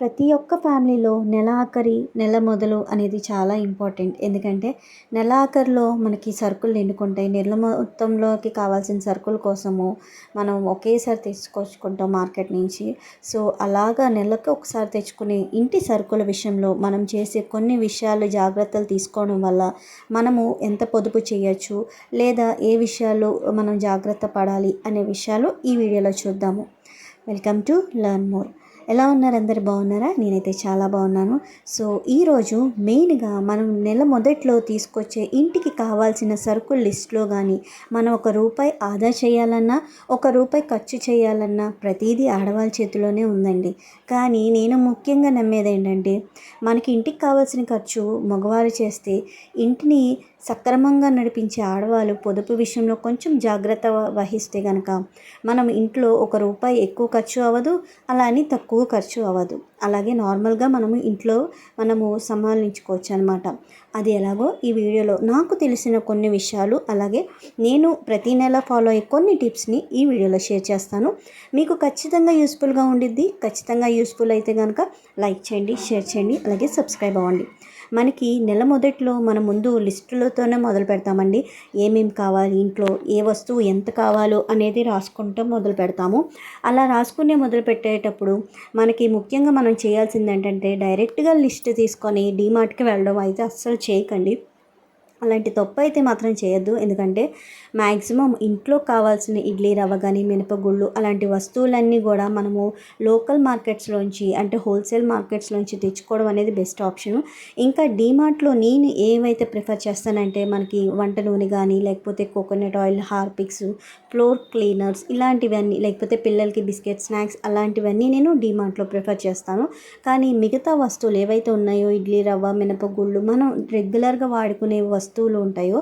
ప్రతి ఒక్క ఫ్యామిలీలో నెలాఖరి నెల మొదలు అనేది చాలా ఇంపార్టెంట్. ఎందుకంటే నెలాఖరిలో మనకి సరుకులు నిండుకుంటాయి. నెల మొత్తంలోకి కావాల్సిన సరుకుల కోసము మనం ఒకేసారి తెచ్చుకొచ్చుకుంటాం మార్కెట్ నుంచి. సో అలాగా నెలకు ఒకసారి తెచ్చుకునే ఇంటి సరుకుల విషయంలో మనం చేసే కొన్ని విషయాలు జాగ్రత్తలు తీసుకోవడం వల్ల మనము ఎంత పొదుపు చేయొచ్చు లేదా ఏ విషయాలు మనం జాగ్రత్త పడాలి అనే విషయాలు ఈ వీడియోలో చూద్దాము. Welcome to learn more. ఎలా ఉన్నారు? అందరు బాగున్నారా? నేనైతే చాలా బాగున్నాను. సో ఈరోజు మెయిన్గా మనం నెల మొదట్లో తీసుకొచ్చే ఇంటికి కావాల్సిన సరుకుల లిస్ట్లో కానీ మనం ఒక రూపాయి ఆదా చేయాలన్నా ఒక రూపాయి ఖర్చు చేయాలన్నా ప్రతిదీ ఆడవాళ్ళ చేతిలోనే ఉందండి. కానీ నేను ముఖ్యంగా నమ్మేది ఏంటంటే మనకి ఇంటికి కావాల్సిన ఖర్చు మగవారు చేస్తే ఇంటిని సక్రమంగా నడిపించే ఆడవాళ్ళు పొదుపు విషయంలో కొంచెం జాగ్రత్త వహిస్తే కనుక మనం ఇంట్లో ఒక రూపాయి ఎక్కువ ఖర్చు అవ్వదు అలా అని తక్కువ ఖర్చు అవ్వదు. అలాగే నార్మల్గా మనము ఇంట్లో మనము సంభాలించుకోవచ్చు అనమాట అది ఎలాగో ఈ వీడియోలో నాకు తెలిసిన కొన్ని విషయాలు అలాగే నేను ప్రతి నెల ఫాలో అయ్యే కొన్ని టిప్స్ని ఈ వీడియోలో షేర్ చేస్తాను. మీకు ఖచ్చితంగా యూస్ఫుల్గా ఉండిద్ది. ఖచ్చితంగా యూస్ఫుల్ అయితే కనుక లైక్ చేయండి షేర్ చేయండి అలాగే సబ్స్క్రైబ్ అవ్వండి. మనకి నెల మొదట్లో మనం ముందు లిస్టులతోనే మొదలు పెడతామండి. ఏమేమి కావాలి ఇంట్లో ఏ వస్తువు ఎంత కావాలో అనేది రాసుకుంటూ మొదలు పెడతాము. అలా రాసుకునే మొదలు పెట్టేటప్పుడు మనకి ముఖ్యంగా మనం చేయాల్సింది ఏంటంటే డైరెక్ట్గా లిస్ట్ తీసుకొని డీమార్ట్కి వెళ్ళడం అయితే అస్సలు చేయకండి. అలాంటి తప్పు అయితే మాత్రం చేయొద్దు. ఎందుకంటే మ్యాక్సిమం ఇంట్లో కావాల్సిన ఇడ్లీ రవ్వ కానీ మినపగుళ్ళు అలాంటి వస్తువులన్నీ కూడా మనము లోకల్ మార్కెట్స్లోంచి అంటే హోల్సేల్ మార్కెట్స్లోంచి తెచ్చుకోవడం అనేది బెస్ట్ ఆప్షన్. ఇంకా డీమార్ట్లో నేను ఏవైతే ప్రిఫర్ చేస్తానంటే మనకి వంట నూనె కానీ లేకపోతే coconut oil Harpics floor cleaners ఇలాంటివన్నీ లేకపోతే పిల్లలకి బిస్కెట్ స్నాక్స్ అలాంటివన్నీ నేను డీమార్ట్లో ప్రిఫర్ చేస్తాను. కానీ మిగతా వస్తువులు ఏవైతే ఉన్నాయో ఇడ్లీ రవ్వ మినపగుళ్ళు మనం రెగ్యులర్గా వాడుకునే వస్తువులు వస్తువులు ఉంటాయో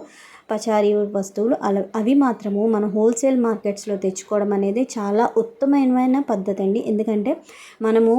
పచారీ వస్తువులు అలా అవి మాత్రము మనం హోల్సేల్ మార్కెట్స్లో తెచ్చుకోవడం అనేది చాలా ఉత్తమమైన పద్ధతి అండి ఎందుకంటే మనము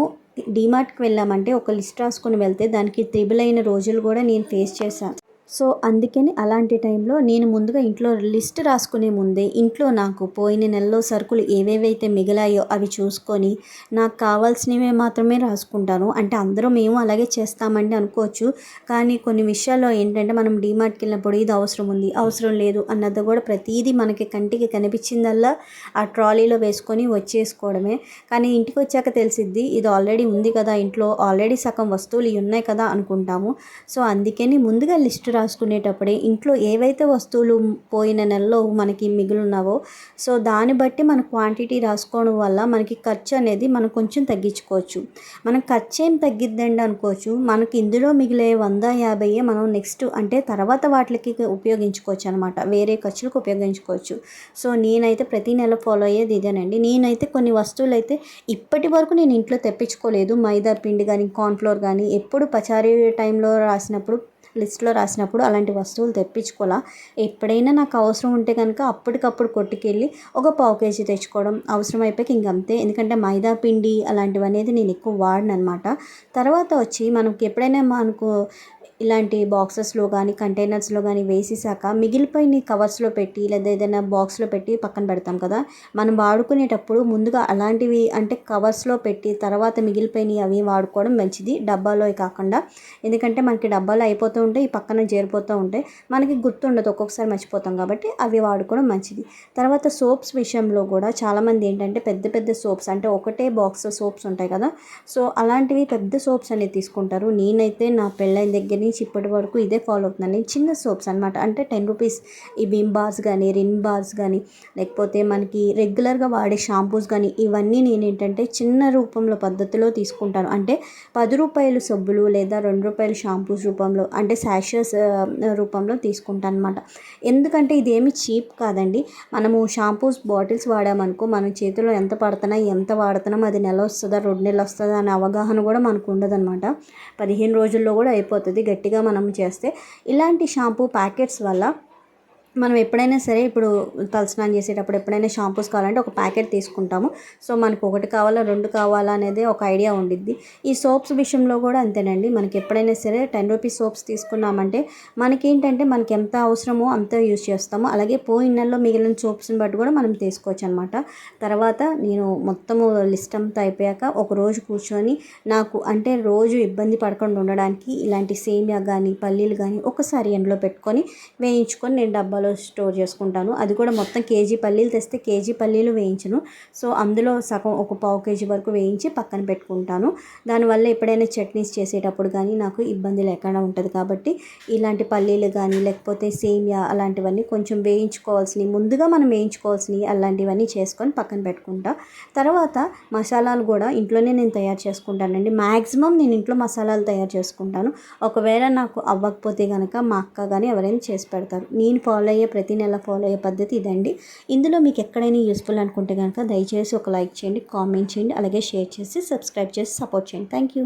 డిమార్ట్కి వెళ్ళామంటే ఒక లిస్ట్ రాసుకొని వెళ్తే దానికి త్రిబుల్ అయిన రోజులు కూడా నేను ఫేస్ చేశాను సో అందుకని అలాంటి టైంలో నేను ముందుగా ఇంట్లో లిస్ట్ రాసుకునే ముందే ఇంట్లో నాకు పోయిన నెలలో సరుకులు ఏవేవైతే మిగిలాయో అవి చూసుకొని నాకు కావాల్సినవి మాత్రమే రాసుకుంటాను. అంటే అందరూ మేము అలాగే చేస్తామండి అనుకోవచ్చు. కానీ కొన్ని విషయాల్లో ఏంటంటే మనం డీమార్ట్కి వెళ్ళినప్పుడు ఇది అవసరం ఉంది అవసరం లేదు అన్నది కూడా ప్రతిదీ మనకి కంటికి కనిపించిందల్లా ఆ ట్రాలీలో వేసుకొని వచ్చేసుకోవడమే. కానీ ఇంటికి వచ్చాక తెలిసిద్ది ఇది ఆల్రెడీ ఉంది కదా ఇంట్లో ఆల్రెడీ సగం వస్తువులు ఉన్నాయి కదా అనుకుంటాము. సో అందుకని ముందుగా లిస్ట్ రాసుకునేటప్పుడే ఇంట్లో ఏవైతే వస్తువులు పోయిన నెలలో మనకి మిగులున్నావో సో దాన్ని బట్టి మన క్వాంటిటీ రాసుకోవడం వల్ల మనకి ఖర్చు అనేది మనం కొంచెం తగ్గించుకోవచ్చు. మనం ఖర్చు ఏం తగ్గిద్దండి అనుకోవచ్చు. మనకి ఇందులో మిగిలే వంద యాభై మనం నెక్స్ట్ అంటే తర్వాత వాటికి ఉపయోగించుకోవచ్చు అనమాట వేరే ఖర్చులకు ఉపయోగించుకోవచ్చు. సో నేనైతే ప్రతి నెల ఫాలో అయ్యేది ఇదేనండి. నేనైతే కొన్ని వస్తువులు అయితే ఇప్పటి వరకు నేను ఇంట్లో తెప్పించుకోలేదు. మైదా పిండి కానీ కార్న్ఫ్లోర్ కానీ ఎప్పుడు పచారీ టైంలో రాసినప్పుడు లిస్ట్లో రాసినప్పుడు అలాంటి వస్తువులు తెప్పించుకోవాలా? ఎప్పుడైనా నాకు అవసరం ఉంటే కనుక అప్పటికప్పుడు కొట్టుకెళ్ళి ఒక పావు కేజీ తెచ్చుకోవడం అవసరం అయిపోయి ఇంకంతే. ఎందుకంటే మైదా పిండి అలాంటివి అనేది నేను ఎక్కువ వాడను అనమాట తర్వాత వచ్చి మనకి ఎప్పుడైనా మనకు ఇలాంటి బాక్సెస్లో కానీ కంటైనర్స్లో కానీ వేసేసాక మిగిలిపోయిన కవర్స్లో పెట్టి లేదా ఏదైనా బాక్స్లో పెట్టి పక్కన పెడతాం కదా? మనం వాడుకునేటప్పుడు ముందుగా అలాంటివి అంటే కవర్స్లో పెట్టి తర్వాత మిగిలిపోయినవి అవి వాడుకోవడం మంచిది. డబ్బాలో కాకుండా. ఎందుకంటే మనకి డబ్బాలు అయిపోతూ ఉంటాయి ఈ పక్కన చేరిపోతూ ఉంటాయి. మనకి గుర్తుండదు ఒక్కొక్కసారి మర్చిపోతాం కాబట్టి అవి వాడుకోవడం మంచిది. తర్వాత సోప్స్ విషయంలో కూడా చాలామంది ఏంటంటే పెద్ద పెద్ద సోప్స్ అంటే ఒకటే బాక్స్ సోప్స్ ఉంటాయి కదా? సో అలాంటివి పెద్ద సోప్స్ అనేది తీసుకుంటారు. నేనైతే నా పెళ్ళైన దగ్గర నుంచి ఇప్పటి వరకు ఇదే ఫాలో అవుతున్నాను. చిన్న సోప్స్ అనమాట అంటే టెన్ రూపీస్ ఈ విమ్ బార్స్ కానీ రిన్ బార్స్ కానీ లేకపోతే మనకి రెగ్యులర్గా వాడే షాంపూస్ కానీ ఇవన్నీ నేను ఏంటంటే చిన్న రూపంలో పద్ధతిలో తీసుకుంటాను. అంటే పది రూపాయలు సబ్బులు లేదా రెండు రూపాయలు షాంపూస్ రూపంలో అంటే శాషస్ రూపంలో తీసుకుంటాను అనమాట ఎందుకంటే ఇదేమి చీప్ కాదండి. మనము షాంపూస్ బాటిల్స్ వాడామనుకో మన చేతిలో ఎంత పడుతున్నా ఎంత వాడుతున్నాం అది నెల వస్తుందా రెండు నెలలు వస్తుందా అనే అవగాహన కూడా మనకు ఉండదన్నమాట. పదిహేను రోజుల్లో కూడా అయిపోతుంది గట్టిగా మనం చేస్తే ఇలాంటి షాంపూ ప్యాకెట్స్ వల్ల మనం ఎప్పుడైనా సరే ఇప్పుడు తలస్నానం చేసేటప్పుడు ఎప్పుడైనా షాంపూస్ కావాలంటే ఒక ప్యాకెట్ తీసుకుంటాము. సో మనకు ఒకటి కావాలా రెండు కావాలా అనేది ఒక ఐడియా ఉండిద్ది. ఈ సోప్స్ విషయంలో కూడా అంతేనండి. మనకి ఎప్పుడైనా సరే టెన్ రూపీస్ సోప్స్ తీసుకున్నామంటే మనకేంటంటే మనకి ఎంత అవసరమో అంత యూజ్ చేస్తాము. అలాగే పోయిన నెలలో మిగిలిన సోప్స్ని బట్టి కూడా మనం తీసుకోవచ్చు అనమాట తర్వాత నేను మొత్తము లిస్ట్ అంతా అయిపోయాక ఒక రోజు కూర్చొని నాకు అంటే రోజు ఇబ్బంది పడకుండా ఉండడానికి ఇలాంటి సేమియా కానీ పల్లీలు కానీ ఒకసారి ఎండలో పెట్టుకొని వేయించుకొని నేను డబ్బాలో స్టోర్ చేసుకుంటాను. అది కూడా మొత్తం కేజీ పల్లీలు తెస్తే కేజీ పల్లీలు వేయించను. సో అందులో సగం ఒక పావు కేజీ వరకు వేయించి పక్కన పెట్టుకుంటాను. దానివల్ల ఎప్పుడైనా చట్నీస్ చేసేటప్పుడు కానీ నాకు ఇబ్బంది లేకుండా ఉంటుంది కాబట్టి ఇలాంటి పల్లీలు కానీ లేకపోతే సేమియా అలాంటివన్నీ కొంచెం వేయించుకోవాల్సినవి ముందుగా మనం వేయించుకోవాల్సినవి అలాంటివన్నీ చేసుకొని పక్కన పెట్టుకుంటా. తర్వాత మసాలాలు కూడా ఇంట్లోనే నేను తయారు చేసుకుంటానండి. మ్యాక్సిమం నేను ఇంట్లో మసాలాలు తయారు చేసుకుంటాను. ఒకవేళ నాకు అవ్వకపోతే కనుక మా అక్క కానీ ఎవరైనా చేసి పెడతారు. నేను ఫాలో అయ్యే ప్రతి నెల ఫాలో అయ్యే పద్ధతి ఇదండి. ఇందులో మీకు ఎక్కడైనా యూస్ఫుల్ అనుకుంటే కనుక దయచేసి ఒక లైక్ చేయండి కామెంట్ చేయండి అలాగే షేర్ చేసి సబ్స్క్రైబ్ చేసి సపోర్ట్ చేయండి. Thank you